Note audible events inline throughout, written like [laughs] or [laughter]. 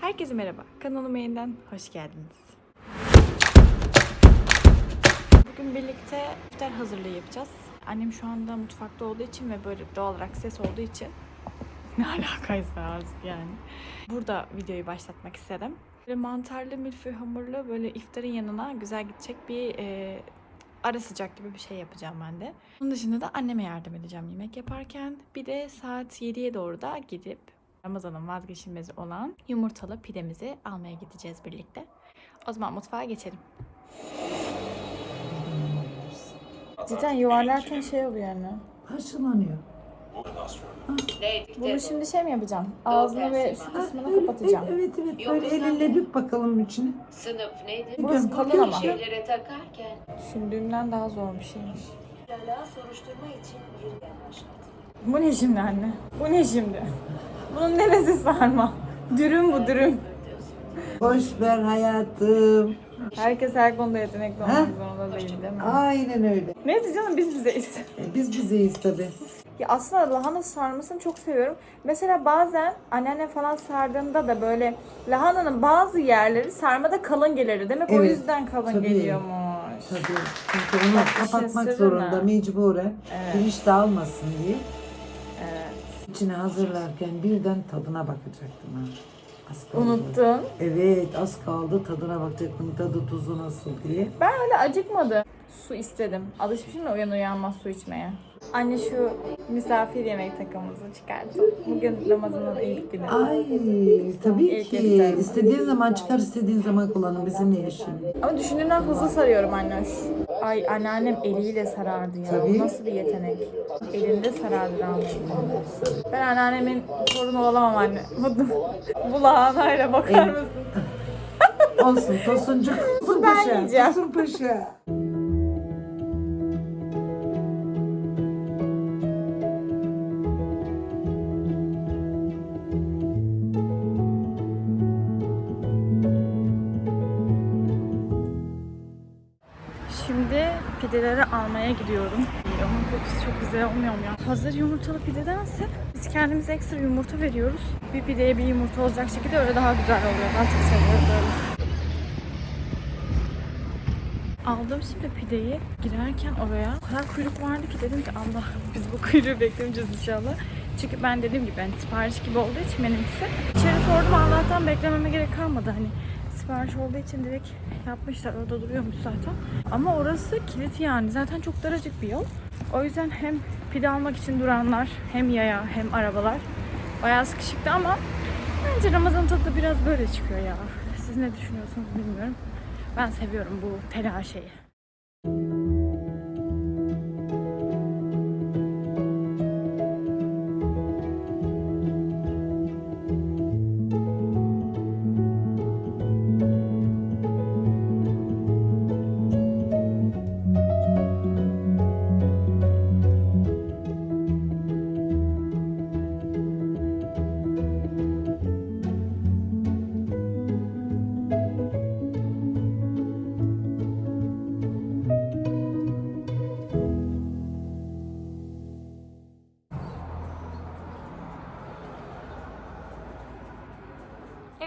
Herkese merhaba. Kanalıma yeniden hoş geldiniz. Bugün birlikte iftar hazırlığı yapacağız. Annem şu anda mutfakta olduğu için ve böyle doğal olarak ses olduğu için [laughs] ne alakaysa artık yani. Burada videoyu başlatmak istedim. Böyle mantarlı milföy hamurlu böyle iftarın yanına güzel gidecek bir e, ara sıcak gibi bir şey yapacağım ben de. Onun dışında da anneme yardım edeceğim yemek yaparken. Bir de saat 7'ye doğru da gidip Ramazan'ın vazgeçilmezi olan yumurtalı pidemizi almaya gideceğiz birlikte. O zaman mutfağa geçelim. Cidden yuvarlarken şey oluyor anne. Parçalanıyor. Bunu şimdi şey mi yapacağım? Ağzını ve şu kısmını kapatacağım. Evet evet böyle elinle bük bakalım içine. Sınıf nedir? Burası kalın ama. şey- Şeylere takarken Düşündüğümden daha zor bir şeymiş. hala soruşturma için yeniden. Bu ne şimdi anne? Bu ne şimdi? Bunun neresi sarma? Dürüm bu dürüm. Boş ver hayatım. Herkes her konuda yetenekli olmak Ha? zorunda değil değil mi? Aynen öyle. Neyse canım biz bizeyiz. E, Biz bizeyiz tabii. Ya aslında lahana sarmasını çok seviyorum. Mesela bazen anneanne falan sardığında da böyle lahananın bazı yerleri sarmada kalın gelirdi. Demek o Evet, yüzden kalın tabii. geliyormuş. Tabii. Çünkü onu Bak, işin kapatmak sırrı zorunda mecburen. Evet. Pirinç dağılmasın diye. Evet. İçine hazırlarken birden tadına bakacaktım ha. Az kaldı. Unuttun. Evet az kaldı tadına bakacaktım tadı tuzu nasıl diye. Ben öyle acıkmadı. Su istedim. Alışmışım da uyan uyanmaz su içmeye. Anne şu misafir yemek takımımızı çıkarttım. Bugün Ramazan'ın ilk günü. Ay tabii İlk ki. iftar. İstediğin zaman çıkar istediğin zaman kullanın bizimle yaşayın. Ama düşündüğümden hızlı sarıyorum anne. Ay anneannem eliyle sarardı ya. Tabii. Nasıl bir yetenek? Elinde sarardı rahmetli. Ben anneannemin torunu olamam anne. [laughs] Bu, lahanayla bakar mısın? Olsun tosuncuk. Tosun ben paşa. yiyeceğim. Tosun paşa. Pideleri almaya gidiyorum. Onun kokusu çok güzel olmuyor mu ya? Hazır yumurtalı pidedense biz kendimize ekstra yumurta veriyoruz. Bir pideye bir yumurta olacak şekilde öyle daha güzel oluyor. Daha çok seviyoruz öyle. Aldım şimdi pideyi. Girerken oraya o kadar kuyruk vardı ki dedim ki Allah biz bu kuyruğu beklemeyeceğiz inşallah. Çünkü ben dediğim gibi ben sipariş gibi olduğu için benimkisi. İçeri sordum Allah'tan beklememe gerek kalmadı. Hani sipariş olduğu için direkt yapmışlar. Orada duruyormuş zaten. Ama orası kilit yani. Zaten çok daracık bir yol. O yüzden hem pide almak için duranlar hem yaya hem arabalar bayağı sıkışıktı ama bence Ramazan tadı biraz böyle çıkıyor ya. Siz ne düşünüyorsunuz bilmiyorum. Ben seviyorum bu telaşeyi.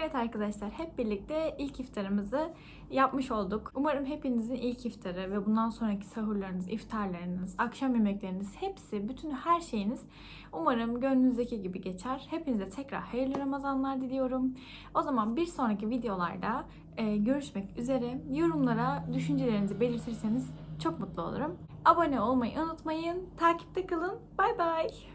Evet arkadaşlar hep birlikte ilk iftarımızı yapmış olduk. Umarım hepinizin ilk iftarı ve bundan sonraki sahurlarınız, iftarlarınız, akşam yemekleriniz hepsi, bütün her şeyiniz umarım gönlünüzdeki gibi geçer. Hepinize tekrar hayırlı Ramazanlar diliyorum. O zaman bir sonraki videolarda e, görüşmek üzere. Yorumlara düşüncelerinizi belirtirseniz çok mutlu olurum. Abone olmayı unutmayın. Takipte kalın. Bay bay.